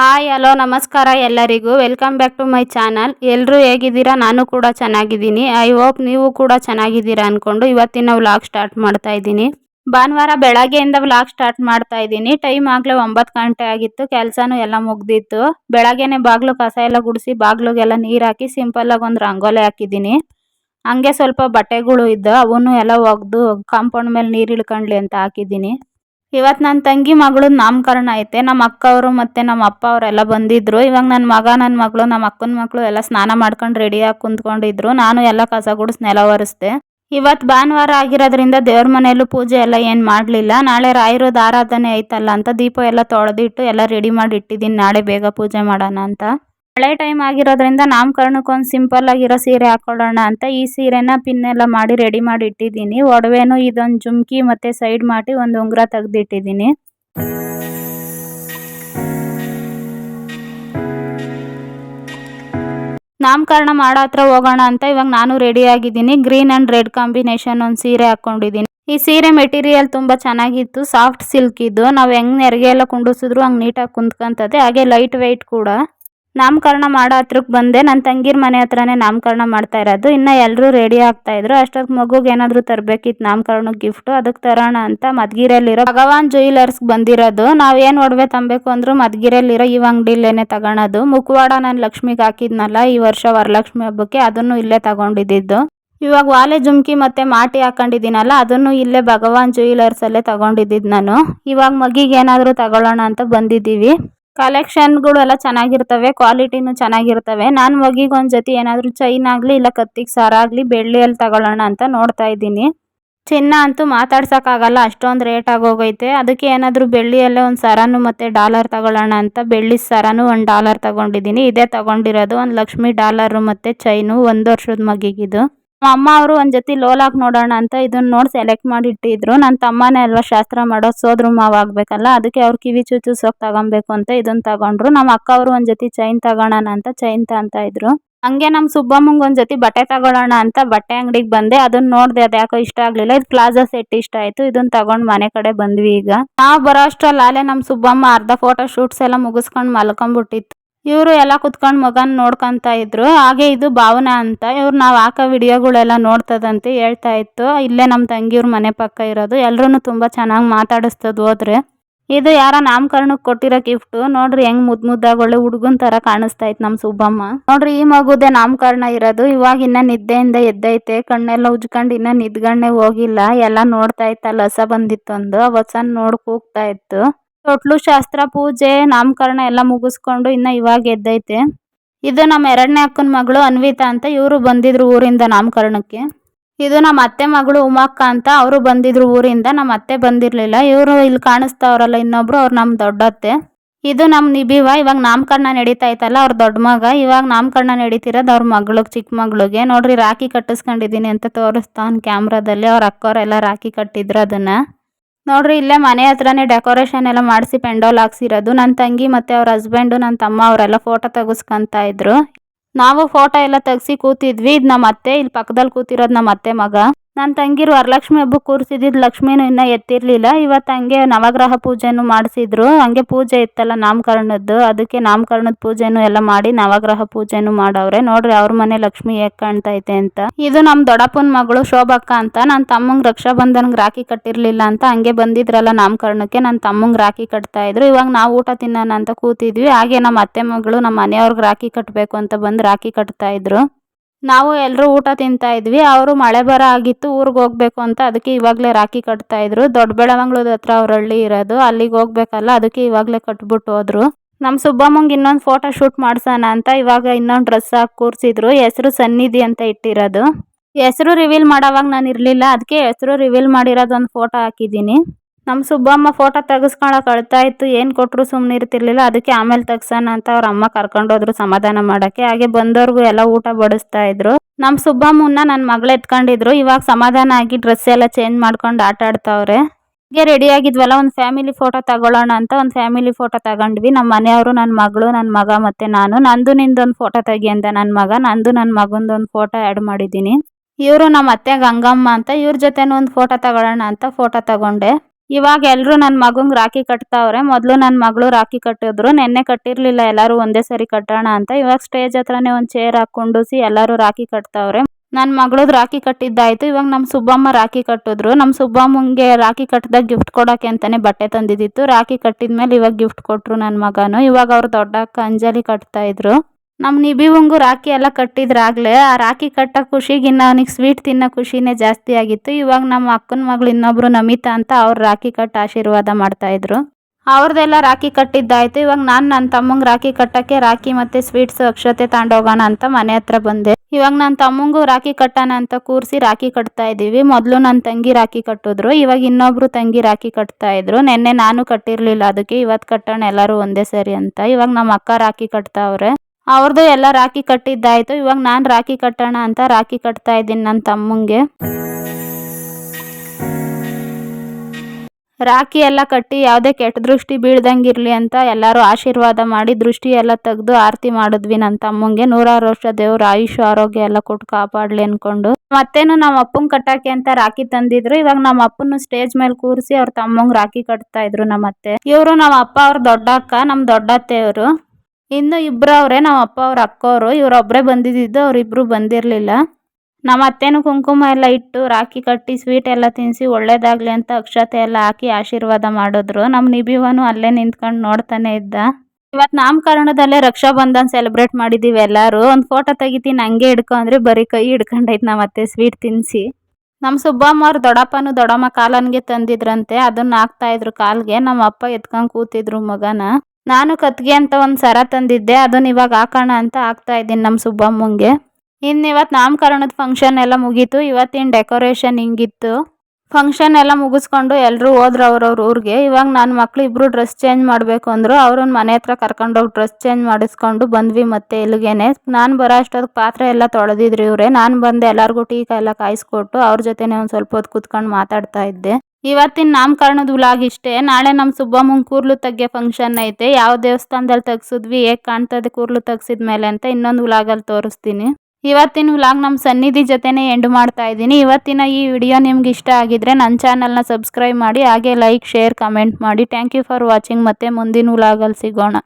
Hi, hello, ನಮಸ್ಕಾರ ಎಲ್ಲರಿಗೂ. Welcome back to my channel ಎಲ್ಲರೂ ಹೇಗಿದ್ದೀರಾ? ನಾನು ಕೂಡ ಚೆನ್ನಾಗಿದ್ದೀನಿ. ಐ ಹೋಪ್ ನೀವು ಕೂಡ ಚೆನ್ನಾಗಿದ್ದೀರಾ ಅಂದ್ಕೊಂಡು ಇವತ್ತಿನ ವ್ಲಾಗ್ ಸ್ಟಾರ್ಟ್ ಮಾಡ್ತಾ ಇದ್ದೀನಿ. ಭಾನುವಾರ ಬೆಳಗ್ಗೆಯಿಂದ ವ್ಲಾಗ್ ಸ್ಟಾರ್ಟ್ ಮಾಡ್ತಾ ಇದ್ದೀನಿ. ಟೈಮ್ ಆಗಲೇ ಒಂಬತ್ತು ಗಂಟೆ ಆಗಿತ್ತು. ಕೆಲಸನೂ ಎಲ್ಲ ಮುಗ್ದಿತ್ತು. ಬೆಳಗ್ಗೆನೆ ಬಾಗಿಲು ಕಸ ಎಲ್ಲ ಗುಡಿಸಿ ಬಾಗ್ಲಿಗೆಲ್ಲ ನೀರು ಹಾಕಿ ಸಿಂಪಲ್ಲಾಗಿ ಒಂದು ರಂಗೋಲಿ ಹಾಕಿದ್ದೀನಿ. ಹಂಗೆ ಸ್ವಲ್ಪ ಬಟ್ಟೆಗಳು ಇದ್ದು, ಅವನ್ನೂ ಎಲ್ಲ ಒಗೆದು ಕಾಂಪೌಂಡ್ ಮೇಲೆ ನೀರು ಇಳ್ಕೊಂಡ್ಲಿ ಅಂತ ಹಾಕಿದ್ದೀನಿ. ಇವತ್ತು ನನ್ನ ತಂಗಿ ಮಗಳು ನಾಮಕರಣ ಐತೆ. ನಮ್ಮ ಅಕ್ಕವರು ಮತ್ತು ನಮ್ಮ ಅಪ್ಪ ಅವರೆಲ್ಲ ಬಂದಿದ್ರು. ಇವಾಗ ನನ್ನ ಮಗ ನನ್ನ ಮಗಳು ನಮ್ಮ ಅಕ್ಕನ ಮಕ್ಕಳು ಎಲ್ಲ ಸ್ನಾನ ಮಾಡ್ಕೊಂಡು ರೆಡಿಯಾಗಿ ಕುಂತ್ಕೊಂಡಿದ್ರು. ನಾನು ಎಲ್ಲ ಕಸ ಗುಡಿಸಿ ನೆಲ ಒರೆಸ್ದೆ. ಇವತ್ತು ಭಾನುವಾರ ಆಗಿರೋದ್ರಿಂದ ದೇವ್ರ ಮನೆಯಲ್ಲೂ ಪೂಜೆ ಎಲ್ಲ ಏನು ಮಾಡಲಿಲ್ಲ. ನಾಳೆ ರಾಯರದ ಆರಾಧನೆ ಐತಲ್ಲ ಅಂತ ದೀಪ ಎಲ್ಲ ತೊಳೆದಿಟ್ಟು ಎಲ್ಲ ರೆಡಿ ಮಾಡಿ ಇಟ್ಟಿದ್ದೀನಿ ನಾಳೆ ಬೇಗ ಪೂಜೆ ಮಾಡೋಣ ಅಂತ. ಹಳೆ ಟೈಮ್ ಆಗಿರೋದ್ರಿಂದ ನಾಮಕರಣಕ್ಕೆ ಒಂದು ಸಿಂಪಲ್ ಆಗಿರೋ ಸೀರೆ ಹಾಕೊಳ್ಳೋಣ ಅಂತ ಈ ಸೀರೆನ ಪಿನ್ ಎಲ್ಲ ಮಾಡಿ ರೆಡಿ ಮಾಡಿ ಇಟ್ಟಿದ್ದೀನಿ. ಒಡವೆನೂ ಇದೊಂದು ಜುಮ್ಕಿ ಮತ್ತು ಸೈಡ್ ಮಾಡಿ ಒಂದು ಉಂಗುರ ತೆಗೆದಿಟ್ಟಿದ್ದೀನಿ. ನಾಮಕರಣ ಮಾಡೋ ಹತ್ರ ಹೋಗೋಣ ಅಂತ ಇವಾಗ ನಾನು ರೆಡಿ ಆಗಿದ್ದೀನಿ. ಗ್ರೀನ್ ಆ್ಯಂಡ್ ರೆಡ್ ಕಾಂಬಿನೇಷನ್ ಒಂದು ಸೀರೆ ಹಾಕ್ಕೊಂಡಿದ್ದೀನಿ ಈ ಸೀರೆ ಮೆಟೀರಿಯಲ್ ತುಂಬ ಚೆನ್ನಾಗಿತ್ತು. ಸಾಫ್ಟ್ ಸಿಲ್ಕ್ ಇದು. ನಾವು ಹೆಂಗ್ ನೆರಿಗೆ ಎಲ್ಲ ಕುಂಡಿಸಿದ್ರು ಹಂಗೆ ನೀಟಾಗಿ ಕುಂತ್ಕೊಂತದೆ. ಹಾಗೆ ಲೈಟ್ ವೆಯ್ಟ್ ಕೂಡ. ನಾಮಕರಣ ಮಾಡೋ ಹತ್ರಕ್ಕೆ ಬಂದೆ. ನನ್ನ ತಂಗಿರ ಮನೆ ಹತ್ರನೇ ನಾಮಕರಣ ಮಾಡ್ತಾ ಇರೋದು. ಇನ್ನು ಎಲ್ಲರೂ ರೆಡಿ ಆಗ್ತಾ ಇದ್ರು. ಅಷ್ಟೊತ್ತು ಮಗುಗೆ ಏನಾದರೂ ತರಬೇಕಿತ್ತು ನಾಮಕರಣಕ್ಕೆ ಗಿಫ್ಟು ಅದಕ್ಕೆ ತರೋಣ ಅಂತ ಮದ್ಗಿರಲ್ಲಿರೋ ಭಗವಾನ್ ಜ್ಯುವೆಲರ್ಸ್ಗೆ ಬಂದಿರೋದು. ನಾವೇನು ಒಡವೆ ತಂಬೇಕು ಅಂದರೂ ಮದ್ಗಿರಲ್ಲಿರೋ ಈ ಅಂಗಡಿಲೇನೆ ತಗೊಳೋದು. ಮುಖವಾಡ ನಾನು ಲಕ್ಷ್ಮಿಗೆ ಹಾಕಿದ್ನಲ್ಲ, ಈ ವರ್ಷ ವರಲಕ್ಷ್ಮಿ ಹಬ್ಬಕ್ಕೆ ಅದನ್ನು ಇಲ್ಲೇ ತಗೊಂಡಿದ್ದು ಇವಾಗ ವಾಲೆ ಜುಮ್ಕಿ ಮತ್ತೆ ಮಾಟಿ ಹಾಕೊಂಡಿದ್ದೀನಲ್ಲ, ಅದನ್ನು ಇಲ್ಲೇ ಭಗವಾನ್ ಜ್ಯುವೆಲರ್ಸಲ್ಲೇ ತಗೊಂಡಿದ್ದಿದ್ದು ನಾನು. ಇವಾಗ ಮಗಿಗೆ ಏನಾದರೂ ತಗೊಳ್ಳೋಣ ಅಂತ ಬಂದಿದ್ದೀವಿ. ಕಲೆಕ್ಷನ್ಗಳು ಎಲ್ಲ ಚೆನ್ನಾಗಿರ್ತವೆ ಕ್ವಾಲಿಟಿನೂ ಚೆನ್ನಾಗಿರ್ತವೆ. ನಾನು ಮಗಿಗೆ ಒಂದು ಜೊತೆ ಏನಾದರೂ ಚೈನ್ ಆಗಲಿ ಇಲ್ಲ ಕತ್ತಿಗೆ ಸರ ಆಗಲಿ ಬೆಳ್ಳಿಯಲ್ಲಿ ತಗೊಳ್ಳೋಣ ಅಂತ ನೋಡ್ತಾ ಇದ್ದೀನಿ. ಚಿನ್ನ ಅಂತೂ ಮಾತಾಡ್ಸೋಕ್ಕಾಗಲ್ಲ, ಅಷ್ಟೊಂದು ರೇಟ್ ಆಗೋಗೈತೆ ಅದಕ್ಕೆ ಏನಾದರೂ ಬೆಳ್ಳಿಯಲ್ಲೇ ಒಂದು ಸರನು ಮತ್ತು ಡಾಲರ್ ತಗೊಳ್ಳೋಣ ಅಂತ, ಬೆಳ್ಳಿ ಸರನು ಒಂದು ಡಾಲರ್ ತಗೊಂಡಿದ್ದೀನಿ. ಇದೇ ತಗೊಂಡಿರೋದು ಒಂದು ಲಕ್ಷ್ಮಿ ಡಾಲರು ಮತ್ತು ಚೈನು ಒಂದು ವರ್ಷದ ಮಗಿಗಿದು. ಅಮ್ಮ ಅವರು ಒಂದು ಜೊತೆ ಲೋಲಾಕ್ ನೋಡೋಣ ಅಂತ ಇದನ್ನ ನೋಡಿ ಸೆಲೆಕ್ಟ್ ಮಾಡಿ ಇಟ್ಟಿದ್ರು. ನನ್ನ ತಮ್ಮನೇ ಅಲ್ವಾ ಶಾಸ್ತ್ರ ಮಾಡೋ ಸೋದ್ರ ಮಾವ ಆಗಬೇಕಲ್ಲ, ಅದಕ್ಕೆ ಅವ್ರು ಕಿವಿ ಚುಚ್ಚುಸೋಕೆ ತಗೊಬೇಕು ಅಂತ ಇದನ್ನ ತಗೊಂಡ್ರು. ನಮ್ಮ ಅಕ್ಕ ಅವರು ಒಂದು ಜೊತೆ ಚೈನ್ ತಗೊಳ್ಳೋಣ ಅಂತ ಚೈನ್ ತಂತ ಇದ್ರು. ಹಂಗೆ ನಮ್ಮ ಸುಬ್ಬಮ್ಮಂಗೆ ಒಂದು ಜೊತೆ ಬಟ್ಟೆ ತಗೊಳ್ಳೋಣ ಅಂತ ಬಟ್ಟೆ ಅಂಗಡಿಗೆ ಬಂದೆ. ಅದನ್ನ ನೋಡಿದೆ ಅದು ಯಾಕೋ ಇಷ್ಟ ಆಗಲಿಲ್ಲ. ಇದು ಪ್ಲಾಜಾ ಸೆಟ್ ಇಷ್ಟ ಆಯಿತು. ಇದನ್ನ ತಗೊಂಡು ಮನೆ ಕಡೆ ಬಂದ್ವಿ ಈಗ. ನಾವು ಬರೋ ಅಷ್ಟರಲ್ಲಿ ಅಲ್ಲೇ ನಮ್ಮ ಸುಬ್ಬಮ್ಮ ಅರ್ಧ ಫೋಟೋ ಶೂಟ್ಸ್ ಎಲ್ಲ ಮುಗಿಸ್ಕೊಂಡು ಮಲ್ಕೊಂಡ್ಬಿಟ್ಟಿತ್ತು ಇವರು ಎಲ್ಲ ಕುತ್ಕೊಂಡು ಮಗನ ನೋಡ್ಕೊಂತ ಇದ್ರು. ಹಾಗೆ ಇದು ಭಾವನಾ ಅಂತ ಇವ್ರು ನಾವು ಹಾಕೋ ವಿಡಿಯೋಗಳೆಲ್ಲ ನೋಡ್ತದಂತೆ ಹೇಳ್ತಾ ಇತ್ತು. ಇಲ್ಲೇ ನಮ್ಮ ತಂಗಿಯವ್ರ ಮನೆ ಪಕ್ಕ ಇರೋದು. ಎಲ್ಲರೂ ತುಂಬ ಚೆನ್ನಾಗಿ ಮಾತಾಡಿಸ್ತದ್ ಹೋದ್ರೆ. ಇದು ಯಾರ ನಾಮಕರಣಕ್ಕೆ ಕೊಟ್ಟಿರೋ ಗಿಫ್ಟು ನೋಡ್ರಿ ಹೆಂಗ್ ಮುದ್ ಮುದ್ದಾಗ ಒಳ್ಳೆ ಹುಡುಗನ್ ತರ ಕಾಣಿಸ್ತಾ ಇತ್ತು ನಮ್ಮ ಸುಬ್ಬಮ್ಮ. ನೋಡ್ರಿ ಈ ಮಗುದೆ ನಾಮಕರಣ ಇರೋದು. ಇವಾಗ ಇನ್ನ ನಿದ್ದೆಯಿಂದ ಎದ್ದೈತೆ. ಕಣ್ಣೆಲ್ಲ ಉಜ್ಕೊಂಡು ಇನ್ನ ನಿದ್ಗಣ್ಣೆ ಹೋಗಿಲ್ಲ. ಎಲ್ಲ ನೋಡ್ತಾ ಇತ್ತಲ್ಲ, ಹೊಸ ಬಂದಿತ್ತು ಒಂದು ನೋಡ್ ಕೂಗ್ತಾ ಇತ್ತು. ತೊಟ್ಲು, ಶಾಸ್ತ್ರ, ಪೂಜೆ, ನಾಮಕರಣ ಎಲ್ಲ ಮುಗಿಸ್ಕೊಂಡು ಇನ್ನ ಇವಾಗ ಎದ್ದೈತೆ. ಇದು ನಮ್ಮ ಎರಡನೇ ಅಕ್ಕನ ಮಗಳು ಅನ್ವಿತಾ ಅಂತ ಇವರು ಬಂದಿದ್ರು ಊರಿಂದ ನಾಮಕರಣಕ್ಕೆ. ಇದು ನಮ್ಮ ಅತ್ತೆ ಮಗಳು ಉಮಾಕ್ಕ ಅಂತ ಅವರು ಬಂದಿದ್ರು ಊರಿಂದ ನಮ್ಮ ಅತ್ತೆ ಬಂದಿರಲಿಲ್ಲ. ಇವರು ಇಲ್ಲಿ ಕಾಣಿಸ್ತಾವ್ರಲ್ಲ ಇನ್ನೊಬ್ರು, ಅವ್ರು ನಮ್ಮ ದೊಡ್ಡತ್ತೆ. ಇದು ನಮ್ಮ ನಿಬಿವ ಇವಾಗ ನಾಮಕರಣ ನಡೀತಾ ಇತ್ತಲ್ಲ ಅವ್ರ ದೊಡ್ಡ ಮಗ. ಇವಾಗ ನಾಮಕರಣ ನಡೀತಿರೋದು ಅವ್ರ ಮಗಳಿಗೆ ಚಿಕ್ಕ ಮಗಳಿಗೆ. ನೋಡ್ರಿ, ರಾಖಿ ಕಟ್ಟಿಸ್ಕೊಂಡಿದ್ದೀನಿ ಅಂತ ತೋರಿಸ್ತಾನ್ ಕ್ಯಾಮ್ರಾದಲ್ಲಿ ಅವ್ರ ಅಕ್ಕವರೆಲ್ಲ ರಾಖಿ ಕಟ್ಟಿದ್ರು ಅದನ್ನ. ನೋಡ್ರಿ, ಇಲ್ಲೇ ಮನೆ ಹತ್ರನೇ ಡೆಕೋರೇಷನ್ ಎಲ್ಲ ಮಾಡಿಸಿ ಪೆಂಡೋಲ್ ಹಾಕ್ಸಿರೋದು. ನನ್ನ ತಂಗಿ ಮತ್ತು ಅವ್ರ ಹಸ್ಬೆಂಡು ನನ್ನ ತಮ್ಮ ಅವರೆಲ್ಲ ಫೋಟೋ ತೆಗೆಸ್ಕೊಂತ ಇದ್ರು. ನಾವು ಫೋಟೋ ಎಲ್ಲ ತೆಗ್ಸಿ ಕೂತಿದ್ವಿ. ಇದು ನಮ್ಮ ಅತ್ತೆ ಇಲ್ಲಿ ಪಕ್ಕದಲ್ಲಿ ಕೂತಿರೋದು ನಮ್ಮ ಅತ್ತೆ ಮಗ. ನನ್ನ ತಂಗಿರು ವರಲಕ್ಷ್ಮಿ ಹಬ್ಬಕ್ಕೆ ಕೂರಿಸಿದ್ದು ಲಕ್ಷ್ಮಿನೂ ಇನ್ನೂ ಎತ್ತಿರಲಿಲ್ಲ. ಇವತ್ತು ಹಂಗೆ ನವಗ್ರಹ ಪೂಜೆನೂ ಮಾಡಿಸಿದ್ರು. ಹಂಗೆ ಪೂಜೆ ಇತ್ತಲ್ಲ ನಾಮಕರಣದ್ದು. ಅದಕ್ಕೆ ನಾಮಕರಣದ ಪೂಜೆನೂ ಎಲ್ಲ ಮಾಡಿ ನವಗ್ರಹ ಪೂಜೆನೂ ಮಾಡವ್ರೆ. ನೋಡ್ರಿ ಅವ್ರ ಮನೆ ಲಕ್ಷ್ಮಿ ಹೇಗೆ ಕಾಣ್ತೈತೆ ಅಂತ. ಇದು ನಮ್ಮ ದೊಡ್ಡಪ್ಪನ ಮಗಳು ಶೋಭಕ್ಕ ಅಂತ. ನನ್ನ ತಮ್ಮಂಗೆ ರಕ್ಷಾ ಬಂಧನ್ಗೆ ರಾಖಿ ಕಟ್ಟಿರಲಿಲ್ಲ ಅಂತ ಹಂಗೆ ಬಂದಿದ್ರಲ್ಲ ನಾಮಕರಣಕ್ಕೆ. ನನ್ನ ತಮ್ಮಂಗೆ ರಾಖಿ ಕಟ್ತಾ ಇದ್ರು. ಇವಾಗ ನಾವು ಊಟ ತಿನ್ನೋಣ ಅಂತ ಕೂತಿದ್ವಿ. ಹಾಗೆ ನಮ್ಮ ಅತ್ತೆ ಮಗಳು ನಮ್ಮ ಮನೆಯವ್ರಿಗೆ ರಾಖಿ ಕಟ್ಟಬೇಕು ಅಂತ ಬಂದು ರಾಖಿ ಕಟ್ತಾ ಇದ್ರು. ನಾವು ಎಲ್ಲರೂ ಊಟ ತಿಂತಾ ಇದ್ವಿ, ಅವರು ಮಳೆ ಬರ ಆಗಿತ್ತು, ಊರಿಗೆ ಹೋಗ್ಬೇಕು ಅಂತ ಅದಕ್ಕೆ ಇವಾಗಲೇ ರಾಖಿ ಕಟ್ತಾ ಇದ್ರು. ದೊಡ್ಡ ಬೆಳವಂಗ್ಳದ ಹತ್ರ ಅವ್ರ ಹಳ್ಳಿ ಇರೋದು, ಅಲ್ಲಿಗೆ ಹೋಗ್ಬೇಕಲ್ಲ, ಅದಕ್ಕೆ ಇವಾಗಲೇ ಕಟ್ಬಿಟ್ಟು ಹೋದ್ರು. ನಮ್ಮ ಸುಬ್ಬಮ್ಮಂಗೆ ಇನ್ನೊಂದು ಫೋಟೋ ಶೂಟ್ ಮಾಡ್ಸೋಣ ಅಂತ ಇವಾಗ ಇನ್ನೊಂದು ಡ್ರೆಸ್ ಹಾಕಿ ಕೂರಿಸಿದ್ರು. ಹೆಸರು ಸನ್ನಿಧಿ ಅಂತ ಇಟ್ಟಿರೋದು. ಹೆಸರು ರಿವೀಲ್ ಮಾಡೋವಾಗ ನಾನು ಇರಲಿಲ್ಲ, ಅದಕ್ಕೆ ಹೆಸರು ರಿವೀಲ್ ಮಾಡಿರೋದೊಂದು ಫೋಟೋ ಹಾಕಿದ್ದೀನಿ. ನಮ್ಮ ಸುಬ್ಬಮ್ಮ ಫೋಟೋ ತೆಗೆಸ್ಕೊಳಕ್ ಅಳ್ತಾ ಇತ್ತು, ಏನು ಕೊಟ್ಟರು ಸುಮ್ಮನೆ ಇರ್ತಿರ್ಲಿಲ್ಲ, ಅದಕ್ಕೆ ಆಮೇಲೆ ತೆಗ್ಸೋಣ ಅಂತ ಅವ್ರ ಅಮ್ಮ ಕರ್ಕೊಂಡೋದ್ರು ಸಮಾಧಾನ ಮಾಡೋಕ್ಕೆ. ಹಾಗೆ ಬಂದವ್ರಿಗೂ ಎಲ್ಲ ಊಟ ಬಡಿಸ್ತಾ ಇದ್ರು. ನಮ್ಮ ಸುಬ್ಬಮ್ಮನ್ನ ನನ್ನ ಮಗಳು ಎತ್ಕೊಂಡಿದ್ರು, ಇವಾಗ ಸಮಾಧಾನ ಆಗಿ ಡ್ರೆಸ್ ಎಲ್ಲ ಚೇಂಜ್ ಮಾಡ್ಕೊಂಡು ಆಟ ಆಡ್ತಾವ್ರೆ. ಹೀಗೆ ರೆಡಿ ಆಗಿದ್ವಲ್ಲ, ಒಂದು ಫ್ಯಾಮಿಲಿ ಫೋಟೋ ತಗೊಳ್ಳೋಣ ಅಂತ ಒಂದು ಫ್ಯಾಮಿಲಿ ಫೋಟೋ ತಗೊಂಡ್ವಿ. ನಮ್ಮ ಮನೆಯವರು ನನ್ನ ಮಗಳು ನನ್ನ ಮಗ ಮತ್ತು ನಾನು. ನಂದು ನಿಂದೊಂದು ಫೋಟೋ ತೆಗಿ ಅಂತ ನನ್ನ ಮಗ, ನಂದು ನನ್ನ ಮಗಂದೊಂದು ಫೋಟೋ ಆ್ಯಡ್ ಮಾಡಿದ್ದೀನಿ. ಇವರು ನಮ್ಮ ಅತ್ತೆ ಗಂಗಮ್ಮ ಅಂತ, ಇವ್ರ ಜೊತೆನೂ ಒಂದು ಫೋಟೋ ತಗೊಳ್ಳೋಣ ಅಂತ ಫೋಟೋ ತಗೊಂಡೆ. ಇವಾಗ ಎಲ್ಲರೂ ನನ್ನ ಮಗಂಗೆ ರಾಖಿ ಕಟ್ತಾವ್ರೆ. ಮೊದಲು ನನ್ನ ಮಗಳು ರಾಖಿ ಕಟ್ಟಿದ್ರು. ನೆನ್ನೆ ಕಟ್ಟಿರಲಿಲ್ಲ. ಎಲ್ಲರೂ ಒಂದೇ ಸರಿ ಕಟ್ಟೋಣ ಅಂತ. ಇವಾಗ ಸ್ಟೇಜ್ ಹತ್ರನೇ ಒಂದು ಚೇರ್ ಹಾಕ್ಕೊಂಡುಸಿ ಎಲ್ಲರೂ ರಾಖಿ ಕಟ್ತಾವ್ರೆ. ನನ್ನ ಮಗಳದ್ದು ರಾಖಿ ಕಟ್ಟಿದ್ದಾಯ್ತು. ಇವಾಗ ನಮ್ಮ ಸುಬ್ಬಮ್ಮ ರಾಖಿ ಕಟ್ಟಿದ್ರು. ನಮ್ಮ ಸುಬ್ಬಮ್ಮಂಗೆ ರಾಖಿ ಕಟ್ಟಿದಾಗ ಗಿಫ್ಟ್ ಕೊಡೋಕೆ ಅಂತಲೇ ಬಟ್ಟೆ ತಂದಿದ್ದಿತ್ತು. ರಾಖಿ ಕಟ್ಟಿದ್ಮೇಲೆ ಇವಾಗ ಗಿಫ್ಟ್ ಕೊಟ್ಟರು ನನ್ನ ಮಗನು. ಇವಾಗ ಅವ್ರ ದೊಡ್ಡ ಅಂಜಲಿ ಕಟ್ತಾ ಇದ್ರು. ನಮ್ಮ ನಿಬಿವಂಗು ರಾಖಿ ಎಲ್ಲ ಕಟ್ಟಿದ್ರಾಗಲೇ ಆ ರಾಖಿ ಕಟ್ಟೋ ಖುಷಿಗಿನ್ನ ಅವನಿಗೆ ಸ್ವೀಟ್ ತಿನ್ನೋ ಖುಷಿನೇ ಜಾಸ್ತಿ ಆಗಿತ್ತು. ಇವಾಗ ನಮ್ಮ ಅಕ್ಕನ ಮಗಳು ಇನ್ನೊಬ್ರು ನಮಿತಾ ಅಂತ ಅವ್ರು ರಾಖಿ ಕಟ್ಟ ಆಶೀರ್ವಾದ ಮಾಡ್ತಾಯಿದ್ರು ಅವ್ರದ್ದೆಲ್ಲ ರಾಖಿ ಕಟ್ಟಿದ್ದಾಯ್ತು. ಇವಾಗ ನಾನು ನನ್ನ ತಮ್ಮಂಗೆ ರಾಖಿ ಕಟ್ಟಕ್ಕೆ ರಾಖಿ ಮತ್ತು ಸ್ವೀಟ್ಸ್ ಅಕ್ಷತೆ ತಗೊಂಡೋಗೋಣ ಅಂತ ಮನೆ ಹತ್ರ ಬಂದೆ. ಇವಾಗ ನನ್ನ ತಮ್ಮಂಗೂ ರಾಖಿ ಕಟ್ಟೋಣ ಅಂತ ಕೂರಿಸಿ ರಾಖಿ ಕಟ್ತಾ ಇದ್ದೀವಿ. ಮೊದಲು ನನ್ನ ತಂಗಿ ರಾಖಿ ಕಟ್ಟಿದ್ರು. ಇವಾಗ ಇನ್ನೊಬ್ರು ತಂಗಿ ರಾಖಿ ಕಟ್ತಾ ಇದ್ರು. ನಿನ್ನೆ ನಾನು ಕಟ್ಟಿರಲಿಲ್ಲ, ಅದಕ್ಕೆ ಇವತ್ತು ಕಟ್ಟೋಣ ಎಲ್ಲರೂ ಒಂದೇ ಸರಿ ಅಂತ. ಇವಾಗ ನಮ್ಮ ಅಕ್ಕ ರಾಖಿ ಕಟ್ತಾವ್ರೆ. ಅವ್ರದ್ದು ಎಲ್ಲ ರಾಖಿ ಕಟ್ಟಿದ್ದಾಯ್ತು. ಇವಾಗ ನಾನು ರಾಖಿ ಕಟ್ಟೋಣ ಅಂತ ರಾಖಿ ಕಟ್ತಾ ಇದ್ದೀನಿ ನನ್ನ ತಮ್ಮಂಗೆ. ರಾಖಿ ಎಲ್ಲ ಕಟ್ಟಿ ಯಾವುದೇ ಕೆಟ್ಟ ದೃಷ್ಟಿ ಬೀಳ್ದಂಗಿರ್ಲಿ ಅಂತ ಎಲ್ಲರೂ ಆಶೀರ್ವಾದ ಮಾಡಿ ದೃಷ್ಟಿ ಎಲ್ಲ ತೆಗೆದು ಆರತಿ ಮಾಡಿದ್ವಿ ನನ್ನ ತಮ್ಮಂಗೆ. ನೂರಾರು ವರ್ಷ ದೇವ್ರ ಆಯುಷ್ ಆರೋಗ್ಯ ಎಲ್ಲ ಕೊಟ್ಟು ಕಾಪಾಡಲಿ ಅನ್ಕೊಂಡು. ಮತ್ತೇನು ನಮ್ಮ ಅಪ್ಪಂಗ್ ಕಟ್ಟಕ್ಕೆ ಅಂತ ರಾಖಿ ತಂದಿದ್ರು. ಇವಾಗ ನಮ್ಮ ಅಪ್ಪನ ಸ್ಟೇಜ್ ಮೇಲೆ ಕೂರಿಸಿ ಅವ್ರ ತಮ್ಮಂಗೆ ರಾಖಿ ಕಟ್ತಾ ಇದ್ರು ನಮ್ಮ ಅತ್ತೆ ಇವರು ನಮ್ಮ ಅಪ್ಪ ಅವ್ರ ದೊಡ್ಡ ಅಕ್ಕ ನಮ್ಮ ದೊಡ್ಡ ಅತ್ತೆಯವರು. ಇನ್ನು ಇಬ್ಬರು ಅವ್ರೆ ನಮ್ಮ ಅಪ್ಪ, ಅವ್ರ ಅಕ್ಕವರು ಇವರೊಬ್ಬರೇ ಬಂದಿದ್ದು ಅವರಿಬ್ಬರು ಬಂದಿರಲಿಲ್ಲ. ನಮ್ಮ ಅತ್ತೆನೂ ಕುಂಕುಮ ಎಲ್ಲ ಇಟ್ಟು ರಾಖಿ ಕಟ್ಟಿ ಸ್ವೀಟ್ ಎಲ್ಲ ತಿನ್ನಿಸಿ ಒಳ್ಳೇದಾಗಲಿ ಅಂತ ಅಕ್ಷತೆ ಎಲ್ಲ ಹಾಕಿ ಆಶೀರ್ವಾದ ಮಾಡಿದ್ರು. ನಮ್ಮ ನಿಬಿವನು ಅಲ್ಲೇ ನಿಂತ್ಕೊಂಡು ನೋಡ್ತಾನೆ ಇದ್ದ. ಇವತ್ತು ನಾಮಕರಣದಲ್ಲೇ ರಕ್ಷಾಬಂಧನ್ ಸೆಲೆಬ್ರೇಟ್ ಮಾಡಿದ್ದೀವಿ ಎಲ್ಲರೂ. ಒಂದು ಫೋಟೋ ತೆಗಿತೀನಿ, ಹಂಗೆ ಅಂದರೆ ಬರೀ ಕೈ ಹಿಡ್ಕೊಂಡೈತೆ ನಮ್ಮ ಅತ್ತೆ ಸ್ವೀಟ್ ತಿನ್ನಿಸಿ ನಮ್ಮ ಸುಬ್ಬಮ್ಮ ಅವ್ರ ದೊಡ್ಡಪ್ಪನೂ ದೊಡ್ಡಮ್ಮ ಕಾಲನ್ಗೆ ತಂದಿದ್ರಂತೆ, ಅದನ್ನ ಹಾಕ್ತಾ ಇದ್ರು ಕಾಲ್ಗೆ. ನಮ್ಮ ಅಪ್ಪ ಎತ್ಕೊಂಡು ಕೂತಿದ್ರು ಮಗನ. ನಾನು ಕತ್ಗೆ ಅಂತ ಒಂದು ಸರ ತಂದಿದ್ದೆ ಅದನ್ನ ಇವಾಗ ಹಾಕೋಣ ಅಂತ ಹಾಕ್ತಾ ಇದ್ದೀನಿ ನಮ್ಮ ಸುಬ್ಬಮ್ಮಂಗೆ. ಇನ್ನು ಇವತ್ತು ನಾಮಕರಣದ ಫಂಕ್ಷನ್ ಎಲ್ಲ ಮುಗೀತು. ಇವತ್ತಿನ ಡೆಕೋರೇಷನ್ ಹಿಂಗಿತ್ತು. ಫಂಕ್ಷನ್ ಎಲ್ಲ ಮುಗಿಸ್ಕೊಂಡು ಎಲ್ಲರೂ ಹೋದ್ರು ಅವ್ರವ್ರ ಊರಿಗೆ. ಇವಾಗ ನನ್ನ ಮಕ್ಳು ಇಬ್ಬರು ಡ್ರೆಸ್ ಚೇಂಜ್ ಮಾಡಬೇಕು ಅಂದರು ಅವ್ರನ್ನ ಮನೆ ಹತ್ರ ಕರ್ಕೊಂಡೋಗಿ ಡ್ರೆಸ್ ಚೇಂಜ್ ಮಾಡಿಸ್ಕೊಂಡು ಬಂದ್ವಿ ಮತ್ತೆ ಇಲ್ಲಿಗೇನೆ. ನಾನು ಬರೋ ಅಷ್ಟೊತ್ತಿಗೆ ಪಾತ್ರೆ ಎಲ್ಲ ತೊಳೆದಿದ್ರು ಇವರೇ. ನಾನು ಬಂದು ಎಲ್ಲರಿಗೂ ಟೀ ಎಲ್ಲ ಕಾಯಿಸ್ಕೊಟ್ಟು ಅವ್ರ ಜೊತೆನೇ ಒಂದು ಸ್ವಲ್ಪ ಹೊತ್ತು ಕೂತ್ಕೊಂಡು ಮಾತಾಡ್ತಾ ಇದ್ದೆ. ಇವತ್ತಿನ ನಾಮಕರಣದ ವ್ಲಾಗ್ ಇಷ್ಟೇ. ನಾಳೆ ನಮ್ಮ ಸುಬ್ಬಮ್ಮನ ಕೂರ್ಲು ತೆಗೆ ಫಂಕ್ಷನ್ ಐತೆ. ಯಾವ ದೇವಸ್ಥಾನದಲ್ಲಿ ತೆಗ್ಸಿದ್ವಿ, ಹೇಗೆ ಕಾಣ್ತದೆ ಕೂರ್ಲು ತೆಗ್ಸಿದ ಮೇಲೆ ಅಂತ ಇನ್ನೊಂದು ವ್ಲಾಗಲ್ಲಿ ತೋರಿಸ್ತೀನಿ. ಇವತ್ತಿನ ವ್ಲಾಗ್ ನಮ್ಮ ಸನ್ನಿಧಿ ಜೊತೆನೇ ಎಂಡ್ ಮಾಡ್ತಾ ಇದ್ದೀನಿ. ಇವತ್ತಿನ ಈ ವಿಡಿಯೋ ನಿಮ್ಗೆ ಇಷ್ಟ ಆಗಿದ್ರೆ ನನ್ನ ಚಾನಲ್ನ ಸಬ್ಸ್ಕ್ರೈಬ್ ಮಾಡಿ, ಹಾಗೆ ಲೈಕ್ ಶೇರ್ ಕಮೆಂಟ್ ಮಾಡಿ. ಥ್ಯಾಂಕ್ ಯು ಫಾರ್ ವಾಚಿಂಗ್ ಮತ್ತೆ ಮುಂದಿನ ವ್ಲಾಗಲ್ಲಿ ಸಿಗೋಣ.